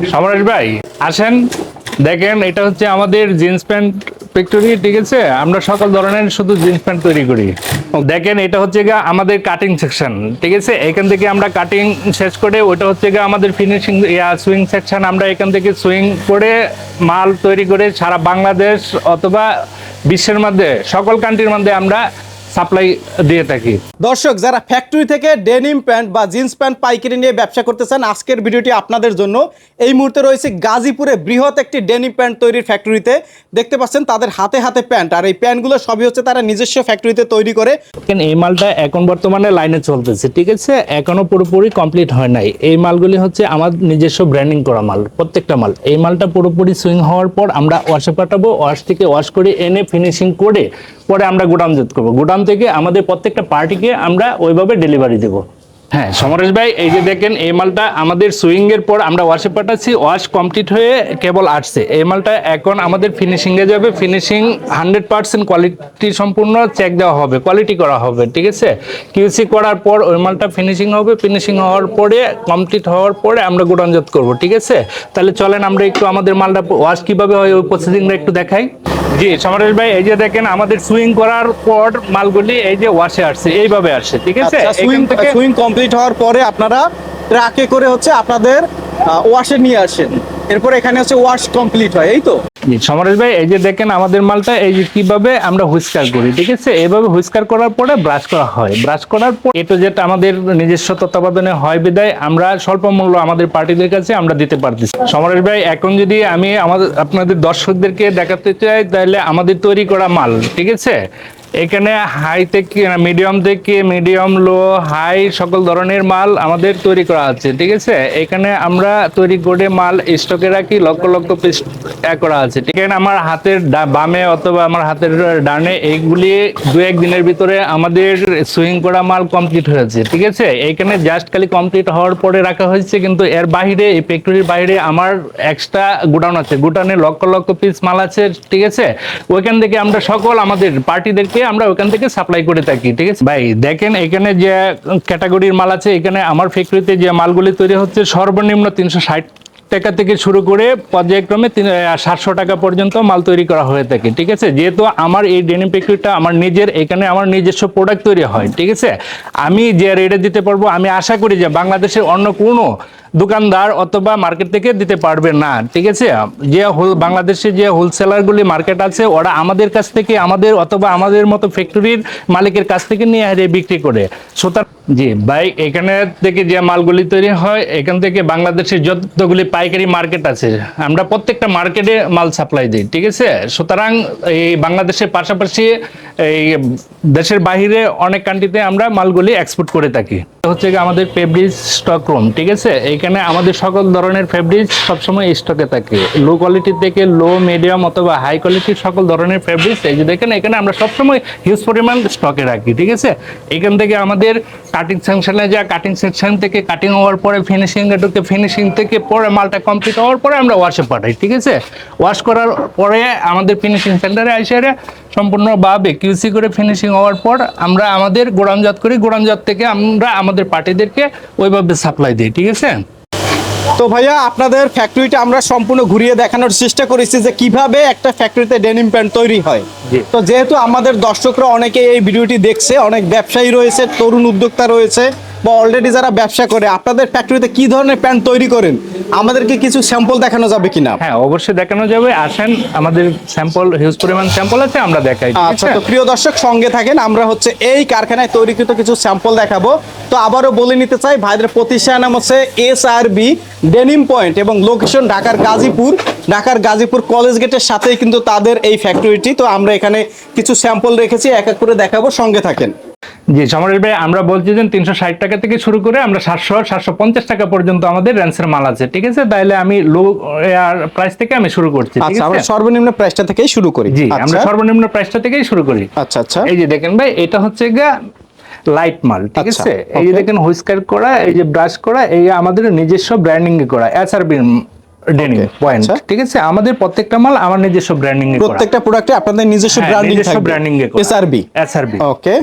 সমরেশ ভাই, আসেন। দেখেন, এটা হচ্ছে আমাদের জিন্স প্যান্ট ফ্যাক্টরি ঠিক আছে? আমরা সকল ধরনের শুধু জিন্স প্যান্ট তৈরি করি। দেখেন, এটা হচ্ছে গিয়ে আমাদের কাটিং সেকশন ঠিক আছে? এখান থেকে আমরা কাটিং শেষ করে ওটা হচ্ছে গিয়ে আমাদের ফিনিশিং সুইং সেকশন আমরা এখান থেকে সুইং করে মাল তৈরি করে সারা বাংলাদেশ অথবা বিশ্বের মধ্যে, সকল কান্ট্রির মধ্যে আমরা সাপ্লাই দিয়ে থাকি। দর্শক যারা ফ্যাক্টরি থেকে ডেনিম প্যান্ট বা জিন্স প্যান্ট পাইকারি নিয়ে ব্যবসা করতে চান আজকের ভিডিওটি আপনাদের জন্য। এই মুহূর্তে রয়েছে গাজীপুরে বৃহৎ একটি ডেনিম প্যান্ট তৈরির ফ্যাক্টরিতে দেখতে পাচ্ছেন তাদের হাতে হাতে প্যান্ট আর এই প্যান্টগুলো সবই হচ্ছে তারা নিজস্ব ফ্যাক্টরিতে তৈরি করে। এই মালটা এখন বর্তমানে লাইনে চলতেছে ঠিক আছে? এখনও পুরোপুরি কমপ্লিট হয় নাই। এই মালগুলি হচ্ছে আমার নিজস্ব ব্র্যান্ডিং করা মাল প্রত্যেকটা মাল। এই মালটা পুরোপুরি সুইং হওয়ার পর আমরা ওয়াশে পাঠাবো ওয়াশ থেকে ওয়াশ করে এনে ফিনিশিং করে পরে আমরা গোডাউন জেট করব। গোডাউন থেকে আমাদের প্রত্যেকটা পার্টিকে আমরা ওইভাবে ডেলিভারি দেবো। হ্যাঁ সমরেশ ভাই, এই যে দেখেন, এই মালটা আমাদের সুইং এর পর আমরা ওয়াশে পাঠাচ্ছি ওয়াশ কমপ্লিট হয়ে কেবল আসছে। এই মালটা এখন আমাদের ফিনিশিং এ যাবে ফিনিশিং হান্ড্রেড পার্সেন্ট কোয়ালিটি সম্পূর্ণ চেক দেওয়া হবে কোয়ালিটি করা হবে, ঠিক আছে? কিউসি করার পর ওই মালটা ফিনিশিং হবে ফিনিশিং হওয়ার পরে কমপ্লিট হওয়ার পরে আমরা গোডাউনজাত করব, ঠিক আছে? তাহলে চলেন আমরা একটু আমাদের মালটা ওয়াশ কীভাবে হয়, ওই প্রসেসিংটা একটু দেখাই। জি সমরেশ ভাই এই যে দেখেন আমাদের সুইং করার পর মালগুলি এই যে ওয়াশে আসছে এইভাবে আসছে ঠিক আছে? সুইং থেকে সুইং কমপ্লিট হওয়ার পরে আপনারা ট্রাকে করে হচ্ছে আপনাদের ওয়াশে নিয়ে আসেন। এরপর এখানে হচ্ছে ওয়াশ কমপ্লিট হয় এই তো? সমরেশ ভাই, এই যে দেখেন আমাদের মালটা, এই যে কীভাবে আমরা হুইস্কার করি, ঠিক আছে? এইভাবে হুইস্কার করার পরে ব্রাশ করা হয়। ব্রাশ করার পর এটা যেটা আমাদের নিজস্ব তত্ত্বাবধানে হয় বিদায়। আমরা স্বল্প মূল্য আমাদের পার্টিদের কাছে আমরা দিতে পারতেছি। সমরেশ ভাই, এখন যদি আমি আমাদের, আপনাদের দর্শকদেরকে দেখাতে চাই, তাহলে আমাদের তৈরি করা মাল, ঠিক আছে? এখানে হাই থেকে মিডিয়াম থেকে মিডিয়াম লো হাই সকল ধরনের মাল আমাদের তৈরি করা আছে, ঠিক আছে? এখানে আমরা তৈরি করে মাল স্টকে রাখি, লক্ষ লক্ষ পিস করা আছে। ঠিক আছে, আমার হাতের বামে অথবা আমার হাতের ডানে এইগুলি দু এক দিনের ভিতরে আমাদের সুইং করা মাল কমপ্লিট হয়েছে ঠিক আছে? এখানে জাস্ট খালি কমপ্লিট হওয়ার পরে রাখা হয়েছে, কিন্তু এর বাইরে, এই ফ্যাক্টরির বাইরে আমার এক্সট্রা গোডাউন আছে। গোডাউনে লক্ষ লক্ষ পিস মাল আছে, ঠিক আছে? ওইখান থেকে আমরা সকল আমাদের পার্টিদেরকে আমরা ওখান থেকে সাপ্লাই করে থাকি, ঠিক আছে? ভাই, দেখেন এখানে যে ক্যাটাগরির মাল আছে, এখানে আমার ফ্যাক্টরিতে যে মালগুলি তৈরি হচ্ছে, সর্বনিম্ন তিনশো ষাট টাকা থেকে শুরু করে পর্যায়ক্রমে তিন সাতশো টাকা পর্যন্ত মাল তৈরি করা হয়ে থাকে, ঠিক আছে? যেহেতু আমার এই ডেনিম ফ্যাক্টরিটা আমার নিজের, এখানে আমার নিজস্ব প্রোডাক্ট তৈরি হয়, ঠিক আছে? আমি যে রেটে দিতে পারব, আমি আশা করি যে বাংলাদেশের অন্য কোনো দোকানদার অথবা মার্কেট থেকে দিতে পারবে না, ঠিক আছে? যে হোল বাংলাদেশে যে হোলসেলারগুলি মার্কেট আছে, ওরা আমাদের কাছ থেকে, আমাদের অথবা আমাদের মতো ফ্যাক্টরির মালিকের কাছ থেকে নিয়ে হারিয়ে বিক্রি করে। সুতরাং জি, ভাই, এখানে থেকে যে মালগুলি তৈরি হয়, এখান থেকে বাংলাদেশের যতগুলি পাইকারি মার্কেট আছে, আমরা প্রত্যেকটা মার্কেটে মাল সাপ্লাই দিই, ঠিক আছে? সুতরাং এই বাংলাদেশের পাশাপাশি এই দেশের বাইরে অনেক কান্ট্রিতে আমরা মালগুলি এক্সপোর্ট করে থাকি। হচ্ছে আমাদের ফেব্রিক স্টক রুম ঠিক আছে? এখানে আমাদের সকল ধরনের ফেব্রিক সবসময় স্টকে থাকে। লো কোয়ালিটি থেকে লো মিডিয়াম অথবা হাই কোয়ালিটির সকল ধরনের ফেব্রিক এই যে দেখেন, এখানে আমরা সবসময় হিউজ পরিমাণ স্টকে রাখি, ঠিক আছে? এখান থেকে আমাদের কাটিং সেকশনে যা কাটিং সেকশন থেকে কাটিং হওয়ার পরে ফিনিশিং ঢুকে ফিনিশিং থেকে পরে মালটা কমপ্লিট হওয়ার পরে আমরা ওয়াশে পাঠাই, ঠিক আছে? ওয়াশ করার পরে আমাদের ফিনিশিং সেন্টারে এসে সম্পূর্ণভাবে কিউসি করে ফিনিশিং হওয়ার পর আমরা আমাদের গোড়ানজাত করি। গোড়ানজাত থেকে আমরা আমাদের পার্টিদেরকে ওইভাবে সাপ্লাই দিই, ঠিক আছে? তো ভাইয়া আপনাদের ফ্যাক্টরিটা আমরা সম্পূর্ণ ঘুরিয়ে দেখানোর চেষ্টা করেছি যে কীভাবে একটা ফ্যাক্টরিতে ডেনিম প্যান্ট তৈরি হয়। তো যেহেতু আমাদের দর্শকরা অনেকে এই ভিডিওটি দেখছে অনেক ব্যবসায়ী রয়েছে তরুণ উদ্যোক্তা রয়েছে বা অলরেডি যারা ব্যবসা করে আপনাদের ফ্যাক্টরিতে কি ধরনের প্যান্ট তৈরি করেন? আমাদেরকে কিছু স্যাম্পল দেখানো যাবে কিনা? হ্যাঁ অবশ্যই দেখানো যাবে। আসেন আমাদের স্যাম্পল হিউজ পরিমাণ স্যাম্পল আছে আমরা দেখাই। আচ্ছা তো প্রিয় দর্শক সঙ্গে থাকেন আমরা হচ্ছে এই কারখানায় তৈরিকৃত কিছু স্যাম্পল দেখাবো। তো আবারও বলে নিতে চাই ভাইদের প্রতিষ্ঠান নাম হচ্ছে S R B denim point এবং লোকেশন ঢাকার গাজীপুর। ঢাকার গাজীপুর কলেজ গেটের সাথেই কিন্তু তাদের এই ফ্যাক্টরিটি তো আমরা এখানে কিছু স্যাম্পল রেখেছি এক এক করে দেখাবো সঙ্গে থাকেন। জি সমরেশ ভাই আমরা বলছি যে তিনশো ষাট টাকা থেকে শুরু করে আমরা সাতশো সাতশো পঞ্চাশ টাকা পর্যন্ত আমাদের রেঞ্জের মাল আছে ঠিক আছে? তাইলে আমি লো প্রাইস থেকে আমি শুরু করছি ঠিক আচ্ছা আমরা সর্বনিম্ন প্রাইসটা থেকেই শুরু করি। জি আমরা আচ্ছা। সর্বনিম্ন প্রাইসটা থেকেই শুরু করি। আচ্ছা আচ্ছা। এই যে দেখেন ভাই এটা হচ্ছে গা লাইট মাল ঠিক আচ্ছা, আছে? এই যে দেখেন হুইস্কার করা এই যে ব্রাশ করা এই আমাদের নিজস্ব ব্র্যান্ডিং করা এসআরবি ডেনিং Okay, পয়েন্ট আচ্ছা। ঠিক আছে? আমাদের প্রত্যেকটা মাল আমার নিজস্ব ব্র্যান্ডিং এ প্রত্যেকটা প্রোডাক্টে আপনাদের নিজস্ব ব্র্যান্ডিং থাকবে। branding এ এসআরবি এসআরবি ওকে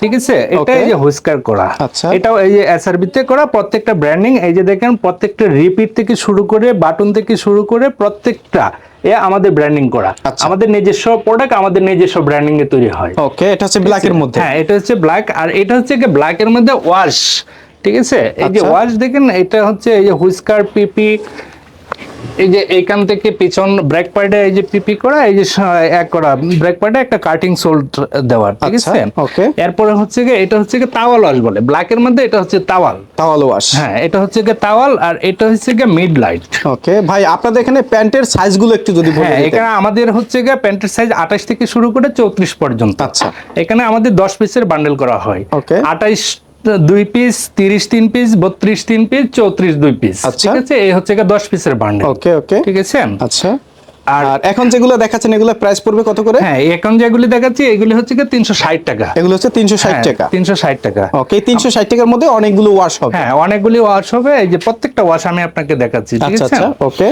ঠিক আছে? এটা এই যে হুইস্কার করা। আচ্ছা। এটাও এই যে এসআরবি তে করা প্রত্যেকটা ব্র্যান্ডিং এই যে দেখেন প্রত্যেকটা রিপিট থেকে শুরু করে বাটন থেকে শুরু করে প্রত্যেকটা এ আমাদের ব্র্যান্ডিং করা। আচ্ছা। আমাদের নিজস্ব প্রোডাক্ট আমাদের নিজস্ব ব্র্যান্ডিং এ তৈরি হয়। ওকে এটা হচ্ছে ব্ল্যাকের মধ্যে। হ্যাঁ এটা হচ্ছে ব্ল্যাক আর এটা হচ্ছে ব্ল্যাক এর মধ্যে ওয়াশ ঠিক আছে? এই যে আচ্ছা। ওয়াশ দেখেন এটা হচ্ছে এই যে হুইস্কার পিপি এই যে এইখান থেকে পিছন ব্রেক প্যাডে এই যে পিপি করা এই যে এক করা ব্রেক প্যাডে একটা কাটিং সোল দেওয়া ঠিক আচ্ছা, আছে? okay. এরপরে হচ্ছে কি এটা হচ্ছে কি তাওয়াল ওয়াশ বলে। ব্ল্যাক এর মধ্যে এটা হচ্ছে তাওয়াল তাওয়াল ওয়াশ হ্যাঁ এটা হচ্ছে কি তাওয়াল আর এটা হচ্ছে কি মিড লাইট ওকে ভাই আপনাদের এখানে প্যান্টের সাইজগুলো একটু যদি বলে হ্যাঁ এখানে আমাদের হচ্ছে গিয়ে প্যান্টের সাইজ আঠাশ থেকে শুরু করে চৌত্রিশ পর্যন্ত। আচ্ছা। এখানে আমাদের দশ পিসের বান্ডেল করা হয়। ওকে। আঠাইশ দুই পিস তিরিশ তিন পিস বত্রিশ তিন পিস চৌত্রিশ দুই পিস আচ্ছা। ঠিক আছে? এই হচ্ছে দশ পিসের বান্ডেল ওকে ওকে। ঠিক আছে? আচ্ছা। আর এখন যেগুলো দেখাচ্ছেন এগুলো প্রাইস পড়বে কত করে? হ্যাঁ এখন যেগুলি দেখাচ্ছি এগুলি হচ্ছে তিনশো ষাট টাকা। এগুলো হচ্ছে তিনশো ষাট হ্যাঁ, টাকা। তিনশো ষাট টাকা। ওকে তিনশো ষাট টাকার মধ্যে অনেকগুলো ওয়াশ হবে। হ্যাঁ অনেকগুলি ওয়াশ হবে। এই যে প্রত্যেকটা ওয়াশ আমি আপনাকে দেখাচ্ছি ঠিক আচ্ছা আছে? আচ্ছা ওকে।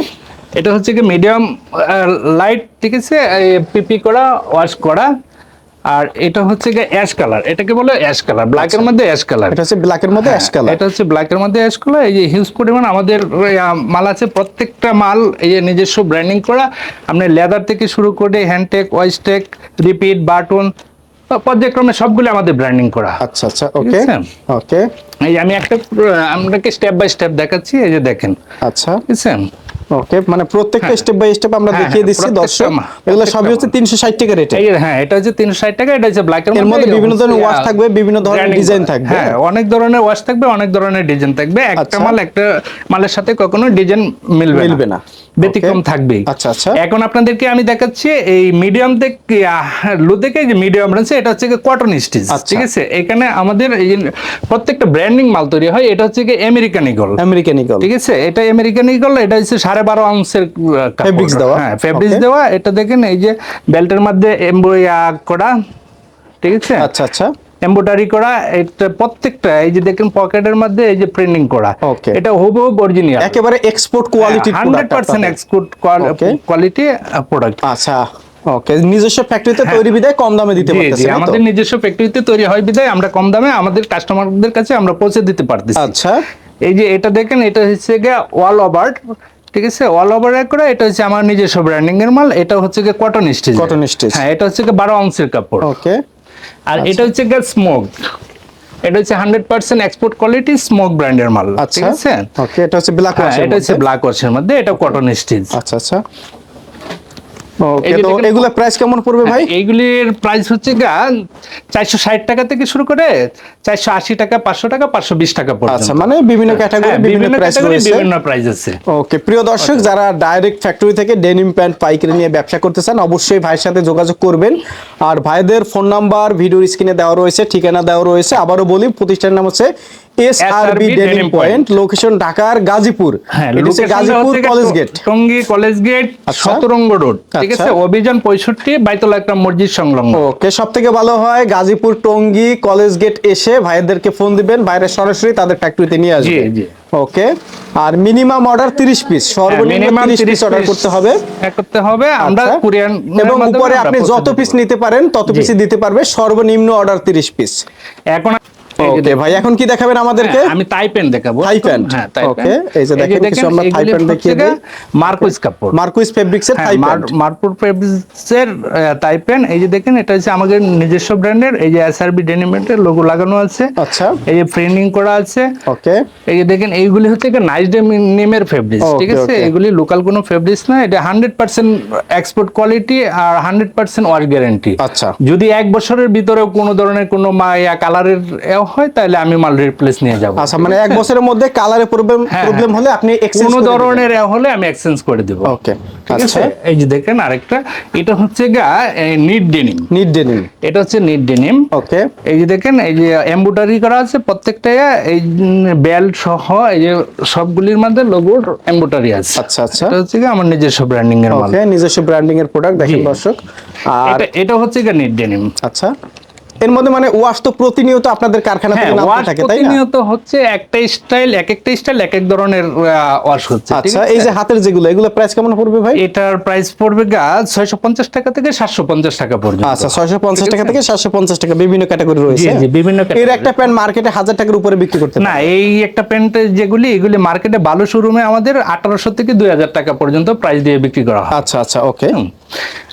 এটা হচ্ছে কি মিডিয়াম লাইট ঠিক আছে? পিপি করা ওয়াশ করা। আর এটা হচ্ছে যে অ্যাশ কালার এটাকে বলে অ্যাশ কালার ব্ল্যাক এর মধ্যে অ্যাশ কালার এটা হচ্ছে ব্ল্যাক এর মধ্যে অ্যাশ কালার এটা হচ্ছে ব্ল্যাক এর মধ্যে অ্যাশ কালার এই যে হিউজ পরিমাণ আমাদের মাল আছে প্রত্যেকটা মাল এই যে নিজস্ব ব্র্যান্ডিং করা। আপনি লেদার থেকে শুরু করে হ্যান্ডটেক ওয়াইস্টেক রিপিট বাটন পর্যায়ক্রমে সবগুলো আমাদের ব্র্যান্ডিং করা। আচ্ছা আচ্ছা ওকে? ওকে এই আমি একটা আপনাকে স্টেপ বাই স্টেপ দেখাচ্ছি এই যে দেখেন। আচ্ছা। আছে ওকে মানে প্রত্যেকটা স্টেপ বাই স্টেপ আমরা হ্যাঁ, দেখিয়ে হ্যাঁ, দিচ্ছি প্রত্যেকটা দর্শক। এগুলো সবই হচ্ছে তিনশো ষাট টাকা রেটে এই হ্যাঁ এটা হচ্ছে তিনশো ষাট টাকা এটা হচ্ছে ব্ল্যাকের এর মধ্যে বিভিন্ন ধরনের ওয়াশ থাকবে, বিভিন্ন ধরনের ডিজাইন থাকবে। হ্যাঁ অনেক ধরনের ওয়াশ থাকবে অনেক ধরনের ডিজাইন থাকবে। একটা আচ্ছা। মাল একটা মালের সাথে কখনো ডিজাইন মিলবে মিলবে না। ব্যতিক্রম. থাকবেই। আচ্ছা, আচ্ছা। এখন আপনাদেরকে আমি দেখাচ্ছি এই মিডিয়াম থেকে লো থেকে যে মিডিয়াম রয়েছে এটা হচ্ছে কটন স্টিচ আচ্ছা। ঠিক আছে? এখানে আমাদের প্রত্যেকটা ব্র্যান্ডিং মাল তৈরি হয় এটা হচ্ছে কি আমেরিকান ইগল আমেরিকান ইগল ঠিক আছে? এটা আমেরিকান ইগল এটা হচ্ছে সাড়ে বারো আউন্সের। Fabrics দেওয়া। হ্যাঁ ফেব্রিক্স দেওয়া। এটা দেখেন এই যে বেল্টের মধ্যে এমব্রয়া করা ঠিক আছে? আচ্ছা আচ্ছা। এমব্রয়ডারি করা এটা প্রত্যেকটা এই যে দেখেন পকেটের মধ্যে এই যে প্রিন্টিং করা. এটা হুবহু অরিজিনাল একেবারে export quality hundred percent export Okay. Quality product আচ্ছা। ওকে নিজস্ব ফ্যাক্টরিতে তৈরি বিদায় কম দামে দিতে পারতেছে? আমাদের নিজস্ব ফ্যাক্টরিতে তৈরি হয় বিধায় আমরা কম দামে আমাদের কাস্টমারদের কাছে আমরা পৌঁছে দিতে পারতেছি। আচ্ছা। এই যে এটা দেখেন এটা হচ্ছে গিয়ে ওয়াল ওভার ঠিক আছে? ওয়াল ওভার করে এটা হচ্ছে আমার নিজস্ব ব্র্যান্ডিং এর মাল এটা হচ্ছে গিয়ে কটন স্টিচ Cotton stitch। হ্যাঁ এটা হচ্ছে গিয়ে বারো আউন্সের কাপড়। ওকে আর এটা হচ্ছে গিয়ে স্মোক এটা হচ্ছে hundred percent export quality smoke ব্র্যান্ডের মাল আচ্ছা। ঠিক আছে? ওকে এটা হচ্ছে ব্ল্যাক ওয়াশের এটা হচ্ছে ব্ল্যাক ওয়াশের মধ্যে এটা কটন স্টিচ আচ্ছা আচ্ছা। ওকে তো এগুলা প্রাইস কেমন পড়বে ভাই? এইগুলির প্রাইস হচ্ছে গা টাকা থেকে শুরু করে চারশো আশি টাকা পাঁচশো টাকা পাঁচশো বিশ টাকা পর্যন্ত। আচ্ছা মানে বিভিন্ন ক্যাটাগরি হ্যাঁ, বিভিন্ন বিভিন্ন প্রাইস রয়েছে। বিভিন্ন প্রাইস আছে। ওকে প্রিয় দর্শক যারা ডাইরেক্ট ফ্যাক্টরি থেকে ডেনিম প্যান্ট পাইকারি নিয়ে ব্যবসা করতে চান অবশ্যই ভাইয়ের সাথে যোগাযোগ করবেন। আর ভাইদের ফোন নাম্বার ভিডিওর স্ক্রিনে দেওয়া রয়েছে ঠিকানা দেওয়া রয়েছে। আবারও বলি প্রতিষ্ঠানের নাম হচ্ছে S R B SRB denim point location ঢাকার গাজীপুর হ্যাঁ Gazipur college gate Tongi college gate. Satrang road ঠিক আচ্ছা। আছে অভিযান পঁয়ষট্টি বাইতুল মসজিদ সংলগ্ন ওকে সব থেকে ভালো হয় গাজীপুর টঙ্গী কলেজ গেট এসে ভাইদেরকে ফোন দিবেন বাইরে সরাসরি তাদের ফ্যাক্টরিতে নিয়ে আসবে জি, জি। ওকে আর মিনিমাম অর্ডার 30 পিস সর্বনিম্ন মিনিমাম 30 পিস অর্ডার করতে হবে করতে হবে আমরা আচ্ছা। কুরিয়ান এবং উপরে আপনি যত পিস নিতে পারেন তত। পিসই দিতে পারবে সর্বনিম্ন অর্ডার 30 পিস এখন ওকে ভাই এখন কি দেখাবেন আমাদেরকে? হ্যাঁ, আমি থাই প্যান্ট দেখাবো। প্যান্ট। হ্যাঁ ওকে, এই যে দেখেন কিছু আমরা প্যান্ট দেখিয়ে দিই। মার্কুইস কাপড় মার্কুইস প্যান্ট ফেব্রিক্সের টাই প্যান্ট এই যে দেখেন এটা হচ্ছে আমাদের নিজস্ব ব্র্যান্ডের। এই যে এসআরবি ডেনিমেন্টের লোগো লাগানো আছে। আচ্ছা। এই যে প্রিন্টিং করা আছে। ওকে এই যে দেখেন এইগুলি হচ্ছে নাইস ডেনিমের ফেব্রিক্স ঠিক আছে. এগুলি লোকাল কোনো ফেব্রিক্স না। এটা হান্ড্রেড পার্সেন্ট এক্সপোর্ট কোয়ালিটি আর হান্ড্রেড পার্সেন্ট ওয়াশ গ্যারান্টি আচ্ছা। যদি এক বছরের ভিতরে কোনো ধরনের কোনো কালারের হয় তাহলে আমি মাল রিপ্লেস নিয়ে যাব। আচ্ছা মানে এক বছরের মধ্যে কালারে প্রবলেম প্রবলেম হলে আপনি এক্সচেঞ্জ কোনো ধরনের হলে আমি এক্সচেঞ্জ করে দেব। ওকে ঠিক আচ্ছা। আছে? এই যে দেখেন আরেকটা এটা হচ্ছে গা নিট ডেনিম নিড ডেনিম এটা হচ্ছে নিট ডেনিম ওকে এই যে দেখেন এই যে এমব্রয়ডারি করা আছে প্রত্যেকটা এই বেল্ট সহ এই যে সবগুলির মধ্যে লোগোর এমব্রয়ডারি আছে। আচ্ছা আচ্ছা। এটা হচ্ছে আমার নিজস্ব ব্র্যান্ডিং এর মাল। ওকে নিজস্ব ব্র্যান্ডিং এর প্রোডাক্ট দেখেন দর্শক। আর এটা এটা হচ্ছে গিয়ে নিট ডেনিম আচ্ছা। এর মধ্যে মানে ওয়াশ তো প্রতিনিয়ত আপনাদের কারখানা হ্যাঁ থেকে নামতে থাকে তাই না? প্রতিনিয়ত হচ্ছে একটা স্টাইল এক একটা স্টাইল এক এক ধরনের ওয়াশ হচ্ছে আচ্ছা এই যে হাতের যেগুলো এগুলো প্রাইস কেমন পড়বে ভাই? এটার প্রাইস পড়বে গা ছয়শো পঞ্চাশ টাকা থেকে সাতশো পঞ্চাশ টাকা পর্যন্ত। আচ্ছা ছয়শো পঞ্চাশ ঠিক টাকা থেকে সাতশো পঞ্চাশ টাকা বিভিন্ন ক্যাটাগরি রয়েছে জি, জি, বিভিন্ন এর একটা প্যান্ট মার্কেটে হাজার টাকার উপরে বিক্রি করতে না এই একটা প্যান্ট যেগুলি এগুলি মার্কেটে ভালো শোরুমে আমাদের আঠারোশো থেকে দুই হাজার টাকা পর্যন্ত প্রাইস দিয়ে বিক্রি করা হয়। আচ্ছা আচ্ছা ওকে।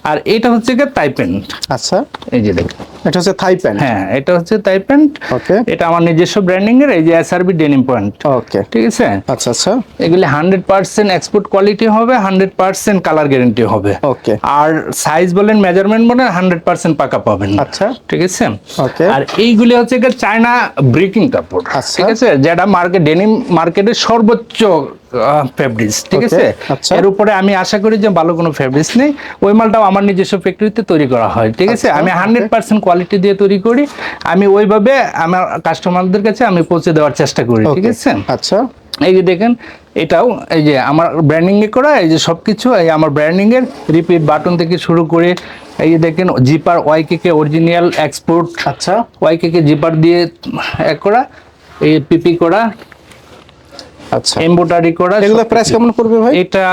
আর এটা হচ্ছে গিয়ে তাই প্যান্ট আচ্ছা। এই যে দেখুন। এটা হচ্ছে থাই প্যান্ট হ্যাঁ এটা হচ্ছে তাই প্যান্ট Okay. এটা আমার নিজস্ব ব্র্যান্ডিং এর এই যে এসআরবি ডেনিম পয়েন্ট ওকে। ঠিক আছে? আচ্ছা আচ্ছা। এগুলি হান্ড্রেড পার্সেন্ট এক্সপোর্ট কোয়ালিটি হবে হান্ড্রেড পার্সেন্ট কালার গ্যারান্টি হবে। ওকে। আর সাইজ বলেন মেজারমেন্ট বলেন হান্ড্রেড পার্সেন্ট পাকা পাবেন। আচ্ছা। ঠিক আছে? ওকে। আর এইগুলি হচ্ছে গিয়ে চায়না ব্রেকিং কাপড়। আচ্ছা। ঠিক আছে? যেটা মার্কেট ডেনিম মার্কেটের সর্বোচ্চ ফেব্রিক্স ঠিক আছে? আচ্ছা। এর উপরে আমি আশা করি যে ভালো কোনো ফেব্রিক্স নেই। ওই মালটাও আমার নিজস্ব ফ্যাক্টরিতে তৈরি করা হয় ঠিক আছে? আচ্ছা, আমি হান্ড্রেড পার্সেন্ট কোয়ালিটি দিয়ে তৈরি করি। আমি ওইভাবে আমার কাস্টমারদের কাছে আমি পৌঁছে দেওয়ার চেষ্টা করি ঠিক আছে? আচ্ছা। এই যে দেখেন এটাও এই যে আমার ব্র্যান্ডিং এ করা এই যে সবকিছু এই আমার ব্র্যান্ডিং এর রিপিট বাটন থেকে শুরু করে এই যে দেখেন জিপার ওয়াইকে অরিজিনাল এক্সপোর্ট আচ্ছা। ওয়াইকে জিপার দিয়ে এক করা এই পিপি করা আচ্ছা। এমব্রয়ডারি করা এগুলো প্রাইস কেমন পড়বে ভাই? এটা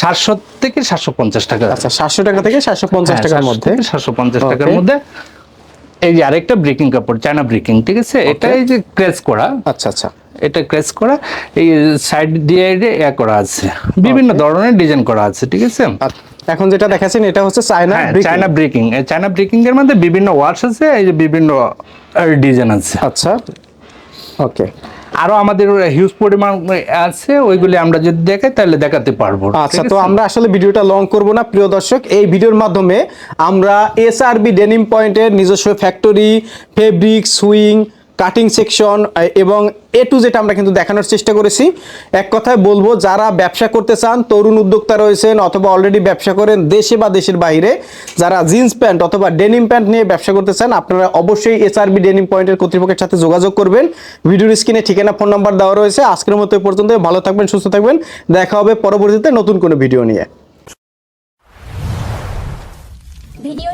সাতশো থেকে সাতশো পঞ্চাশ টাকা। আচ্ছা সাতশো টাকা থেকে সাতশো পঞ্চাশ টাকার মধ্যে। সাতশো পঞ্চাশ টাকার মধ্যে। এই যে আরেকটা ব্রেকিং কাপড় চায়না ব্রেকিং ঠিক আছে? এটা এই যে ক্রেস করা। আচ্ছা আচ্ছা। এটা ক্রেস করা। এই সাইড দিয়ে ইয়া করা আছে। বিভিন্ন ধরনের ডিজাইন করা আছে ঠিক আছে? এখন যেটা দেখাচ্ছেন এটা হচ্ছে চায়না হ্যাঁ চায়না ব্রেকিং চায়না ব্রেকিং এর মধ্যে বিভিন্ন ওয়ার্ডস আছে এই যে বিভিন্ন ডিজাইন আছে। আচ্ছা। ওকে আরও আমাদের হিউজ পরিমাণ আছে ওইগুলি আমরা যদি দেখাই তাহলে দেখাতে পারব আচ্ছা তো আমরা আসলে ভিডিওটা লং করব না প্রিয় দর্শক এই ভিডিওর মাধ্যমে আমরা এস আর বি ডেনিম পয়েন্টের নিজস্ব factory fabric sewing cutting section এবং এ টু যেটা আমরা কিন্তু দেখানোর চেষ্টা করেছি। এক কথায় বলব, যারা ব্যবসা করতে চান, তরুণ উদ্যোক্তা রয়েছেন অথবা অলরেডি ব্যবসা করেন দেশে বা দেশের বাইরে, যারা জিন্স প্যান্ট অথবা ডেনিম প্যান্ট নিয়ে ব্যবসা করতে চান, আপনারা অবশ্যই এসআরবি ডেনিম পয়েন্টের কর্তৃপক্ষের সাথে যোগাযোগ করবেন। ভিডিওর স্ক্রিনে ঠিকানা ফোন নাম্বার দেওয়া রয়েছে। আজকের মতো পর্যন্ত ভালো থাকবেন, সুস্থ থাকবেন। দেখা হবে পরবর্তীতে নতুন কোনো ভিডিও নিয়ে।